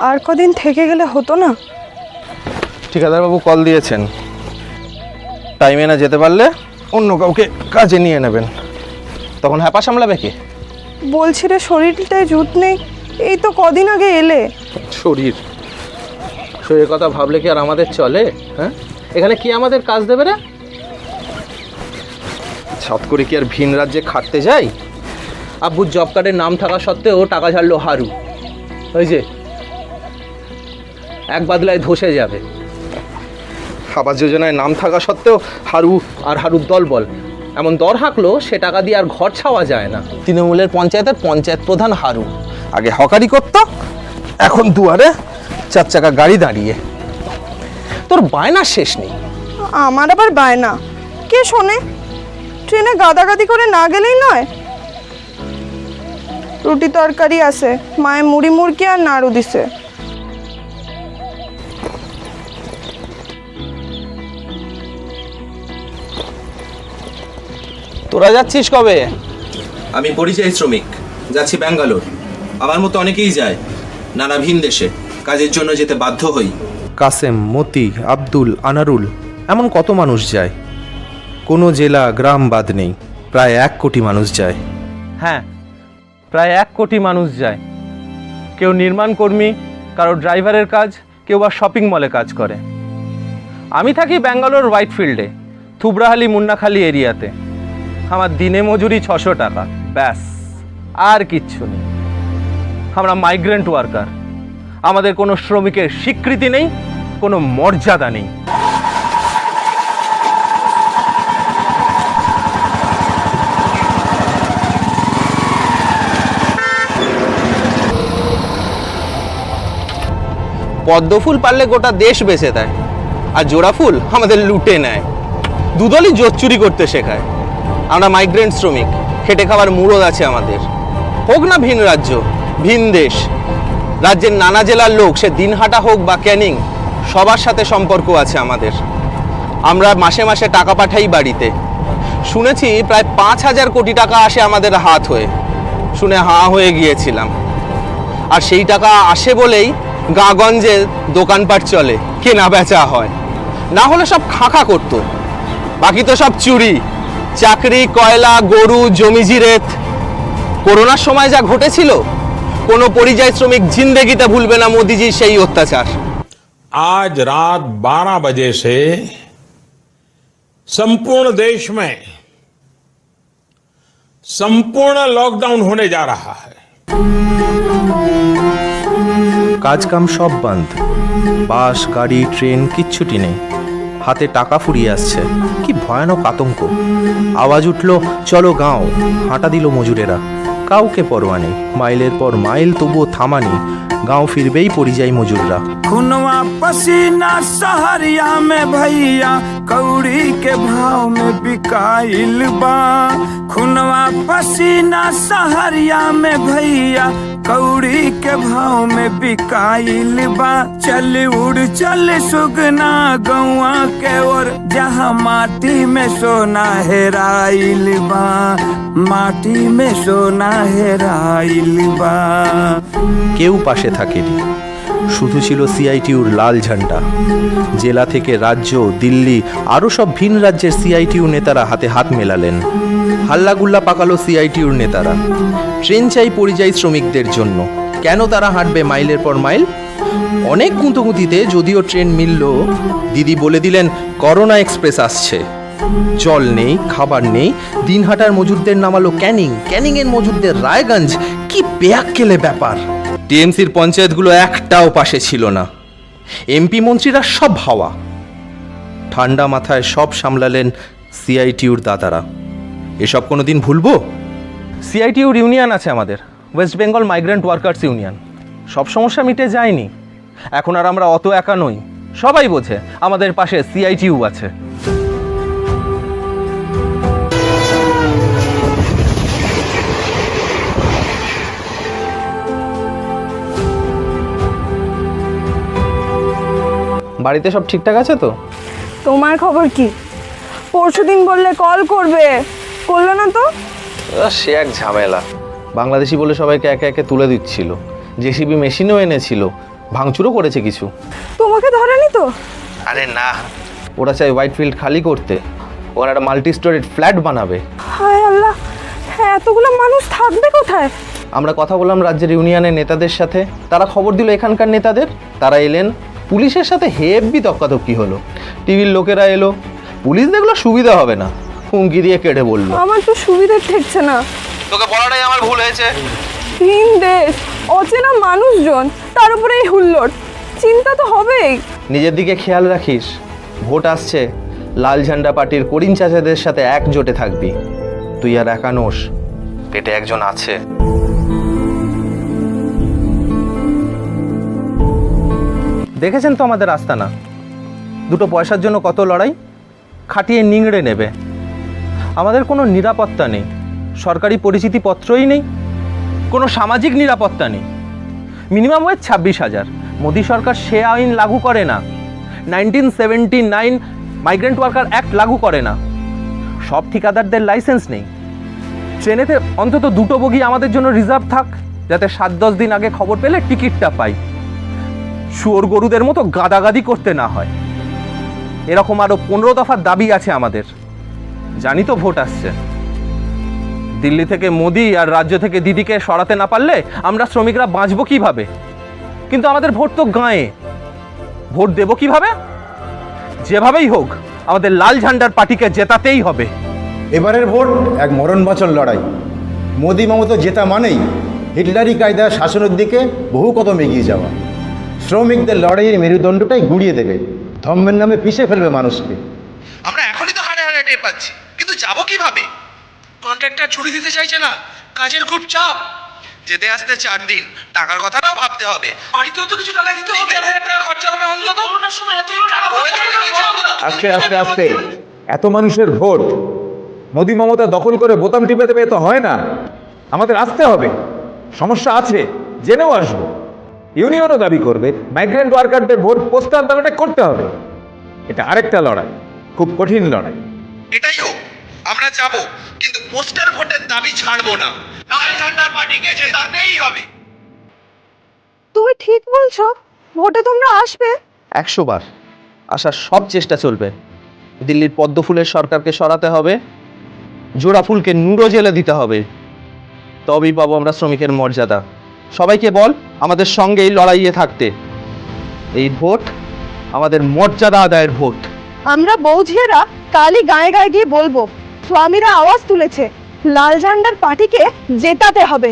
আর কদিন থেকে গেলে হতো না? ঠিকাদারবাবু কল দিয়েছেন। টাইমে না যেতে পারলে অন্য কাউকে কাজে নিয়ে নেবেন। তখন হ্যাপা সামলাবে কে? বলছি রে শরীরটায় জুত নেই। এই তো কদিন আগে এলে। শরীর? শরীরের কথা ভাবলে কি আর আমাদের চলে? হ্যাঁ? এখানে কি আমাদের কাজ দেবে রে? ছট করে কি আর ভিন রাজ্যে খাটতে যাই? আব্বুর জব কার্ডের নাম থাকা সত্ত্বেও টাকা ঝাড়লো হারু। ওই যে এক বাদলায় ধসে যাবে। আবাস যোজনায় নাম থাকা সত্ত্বেও হারু আর হারুর দলবল এমন দর হাঁকলো, সে টাকা দিয়ে আর ঘর ছাওয়া যায় না। তৃণমূলের পঞ্চায়েতের পঞ্চায়েত প্রধান হারু। আগে হকারি করত, এখন দুয়ারে চার চাকা গাড়ি দাঁড়িয়ে। তোর বায়নার শেষ নেই। আমার আবার বায়না? কে শোনে? ট্রেনে গাদাগাদি করে না গেলেই নয়? রুটি তরকারি আছে মায়ে মুড়ি মুড়কি আর নাড়ু দিছে। তোরা যাচ্ছিস কবে? আমি পরিযায়ী শ্রমিক যাচ্ছি ব্যাঙ্গালোর। আমার মতো অনেকেই যায় নানা ভিন দেশে। কাজের জন্য যেতে বাধ্য হই। কাসেম মতি আব্দুল আনারুল এমন কত মানুষ যায়? কোনো জেলা গ্রাম বাদ নেই প্রায় এক কোটি মানুষ যায়। হ্যাঁ প্রায় এক কোটি মানুষ যায়। কেউ নির্মাণ কর্মী কারও ড্রাইভারের কাজ কেউ বা শপিং মলে কাজ করে। আমি থাকি ব্যাঙ্গালোর হোয়াইটফিল্ডে থুবরাহালি মুন্নাখালি এরিয়াতে। আমার দিনে মজুরি ছশো টাকা। ব্যাস, আর কিচ্ছু নেই। আমরা মাইগ্রেন্ট ওয়ার্কার আমাদের কোনো শ্রমিকের স্বীকৃতি নেই, কোনো মর্যাদা নেই। পদ্মফুল পারলে গোটা দেশ বেঁচে দেয়, আর জোড়া ফুল আমাদের লুটে নেয়। দুদলই জোর চুরি করতে শেখায়। আমরা মাইগ্রেন্ট শ্রমিক, খেটে খাওয়ার মুরদ আছে আমাদের। হোক না ভিন রাজ্য, ভিন দেশ, রাজ্যের নানা জেলার লোক, সে দিনহাটা হোক বা ক্যানিং, সবার সাথে সম্পর্ক আছে আমাদের। আমরা মাসে মাসে টাকা পাঠাই বাড়িতে। শুনেছি প্রায় পাঁচ হাজার কোটি টাকা আসে আমাদের হাত হয়ে। শুনে হাঁ হয়ে গিয়েছিলাম। আর সেই টাকা আসে বলেই গাঁগঞ্জে দোকানপাট চলে, কেনা বেচা হয়। না হলে সব খাঁখা করতো। বাকি তো সব চুরি। চাকরি কয়লা গরু জমি জিরেত করোনার সময় যা ঘটেছিল কোনো পরিযায়ী শ্রমিক জিন্দেগিতে ভুলবে না মোদিজির সেই অত্যাচার आज रात 12 बजे से संपूर्ण देश में संपूर्ण लॉकडाउन होने जा रहा है কাজ কাম সব বান্ধ বাস গাড়ি ট্রেন কিচ্ছুটি নেই হাতে টাকা ফুরিয়ে আসছে কি ভয়ানক আতঙ্ক আওয়াজ উঠল চলো গাঁও হাঁটা দিল মজুরেরা কাউকে পরোয়া নেই মাইলের পর মাইল তবুও থামা নেই গাঁও ফিরবেই পরিযায়ী মজুররা खुनवा पसीना सहरिया में भैया कौड़ी के भाव में बिकाइल बा खुनवा पसीना सहरिया में भैया कौड़ी के भाव में बिकाइल बा चल उड़ चल सुगना गौआ के ओर जहाँ माटी में सोना हेराइल बा माटी में सोना हेराइल बा কেউ পাশে থাকেনি শুধু ছিল সিআইটিউর লাল ঝান্ডা জেলা থেকে রাজ্য দিল্লি আরও সব ভিন রাজ্যের সিআইটিউ নেতারা হাতে হাত মেলালেন হাল্লাগুল্লা পাকালো সিআইটিউর নেতারা। ট্রেন চাই পরিযায়ী শ্রমিকদের জন্য। কেন তারা হাঁটবে মাইলের পর মাইল? অনেক গুঁতোগুঁতিতে যদিও ট্রেন মিলল, দিদি বলে দিলেন, করোনা এক্সপ্রেস আসছে। জল নেই, খাবার নেই, দিনহাটার মজুরদের নামালো ক্যানিং। ক্যানিংয়ের মজুরদের রায়গঞ্জ, কি বেয়াক্কেলে ব্যাপার? টিএমসির পঞ্চায়েতগুলো একটাও পাশে ছিল না। এমপি মন্ত্রীরা সব হাওয়া। ঠান্ডা মাথায় সব সামলালেন সিআইটিউর দাদারা। এসব কোনো দিন ভুলবো? সিআইটিউর ইউনিয়ন আছে আমাদের West Bengal migrant workers union. সব সমস্যা মিটে যায়নি। এখন আর আমরা অত একা নই। সবাই বোঝে আমাদের পাশে সিআইটিউ আছে। বাড়িতে সব ঠিকঠাক আছে তো? তোমার খবর কি? পরশুদিন বললে কল করবে। করল না তো? সে এক ঝামেলা। বাংলাদেশি বলে সবাইকে একে একে তুলে দিচ্ছিল। জেসিবি মেশিনও এনেছিল। ভাঙচুরও করেছে কিছু। তোমাকে ধরেনি তো? আরে না। ওরা চাই হোয়াইট ফিল্ড খালি করতে। ওরা একটা মাল্টি স্টোরেড ফ্ল্যাট বানাবে। হায় আল্লাহ হ্যাঁ এতগুলো মানুষ থাকবে কোথায়? আমরা কথা বললাম রাজ্যের ইউনিয়নের নেতাদের সাথে। তারা খবর দিল এখানকার নেতাদের। তারা এলেন। পুলিশের সাথে হেভি তক্কাতক্কি হলো। টিভির লোকেরা এলো। পুলিশ দেখল সুবিধা হবে না। হুমকি দিয়ে কেটে বলল। আমার তো সুবিধে ঠেকছে না। তোকে বলাটাই আমার ভুল হয়েছে। তিন দেশ অচেনা মানুষজন তার উপরে এই হুল্লোড়। চিন্তা তো হবেই। নিজের দিকে খেয়াল রাখিস ভোট আসছে লাল ঝান্ডা পার্টির করিম চাচাদের সাথে একজোটে থাকবি। তুই আর একা নোস পেটে একজন আছে। দেখেছেন তো আমাদের আস্তানা? দুটো পয়সার জন্য কত লড়াই? খাটিয়ে নিংড়ে নেবে। আমাদের কোনো নিরাপত্তা নেই। সরকারি পরিচিতিপত্রই নেই। কোনো সামাজিক নিরাপত্তা নেই। মিনিমাম ওয়েজ ছাব্বিশ হাজার। মোদী সরকার সে আইন লাগু করে না। Nineteen seventy nine migrant worker act লাগু করে না। সব ঠিকাদারদের লাইসেন্স নেই। ট্রেনেতে অন্তত দুটো বগি আমাদের জন্য রিজার্ভ থাক, যাতে সাত দশ দিন আগে খবর পেলে টিকিটটা পাই। শুয়োর গরুদের মতো গাদাগাদি করতে না হয়। এরকম আরও পনেরো দফার দাবি আছে আমাদের। জানি তো ভোট আসছে। দিল্লি থেকে মোদি আর রাজ্য থেকে দিদিকে সরাতে না পারলে আমরা শ্রমিকরা বাঁচবো কীভাবে? কিন্তু আমাদের ভোট তো গাঁয়ে। ভোট দেব কীভাবে? যেভাবেই হোক আমাদের লাল ঝান্ডার পার্টিকে জেতাতেই হবে। এবারের ভোট এক মরণ বাঁচন লড়াই। মোদি মমতা জেতা মানেই হিটলারি কায়দার শাসনের দিকে বহু কদম এগিয়ে যাওয়া। শ্রমিকদের লড়াইয়ের মেরুদণ্ডটাই গুড়িয়ে দেবে। ধর্মের নামে পিষে ফেলবে মানুষকে। আমরা এখনই তো হারে হারে টের পাচ্ছি। যাব কীভাবে? কন্ট্রাক্টর ছুটি দিতে চাইছে না কাজের খুব চাপ। যেতে আসতে চার দিন টাকার কথাটাও ভাবতে হবে। বাড়িতেও তো কিছু টাকা দিতে হবে। টাকা খরচা হবে অন্তত। আস্তে আস্তে আস্তে। এত মানুষের ভোট। মোদি মমতা দখল করে বোতাম টিপে দেবে তো হয় না? আমাদের আসতে হবে। সমস্যা আছে জেনেও আসব। ইউনিয়নও দাবি করবে মাইগ্রেন্ট ওয়ার্কারদের ভোট পোস্টাল ব্যালটে করতে হবে। এটা আরেকটা লড়াই খুব কঠিন লড়াই। এটাই হোক। আমরা যাব কিন্তু পোস্টার ভোটের দাবি ছাড়বো না। লাল ঝান্ডার পার্টিকে জেতাতেই হবে। তুমি ঠিক বলছো ভোটে তোমরা আসবে। একশো বার আসার সব চেষ্টা চলবে। দিল্লির পদ্ম ফুলের সরকারকে সরাতে হবে জোড়া ফুলকে নুড়ো জেলে দিতে হবে। তবেই পাবো আমরা শ্রমিকের মর্যাদা। সবাইকে বল আমাদের সঙ্গে এই লড়াইয়ে থাকতে। এই ভোট আমাদের মর্যাদা আদায়ের ভোট। আমরা বৌঝিয়েরা কালই গায়ে গায়ে গিয়ে বলব স্বামীরা আওয়াজ তুলেছে। লাল ঝান্ডার পার্টিকে জেতাতে হবে।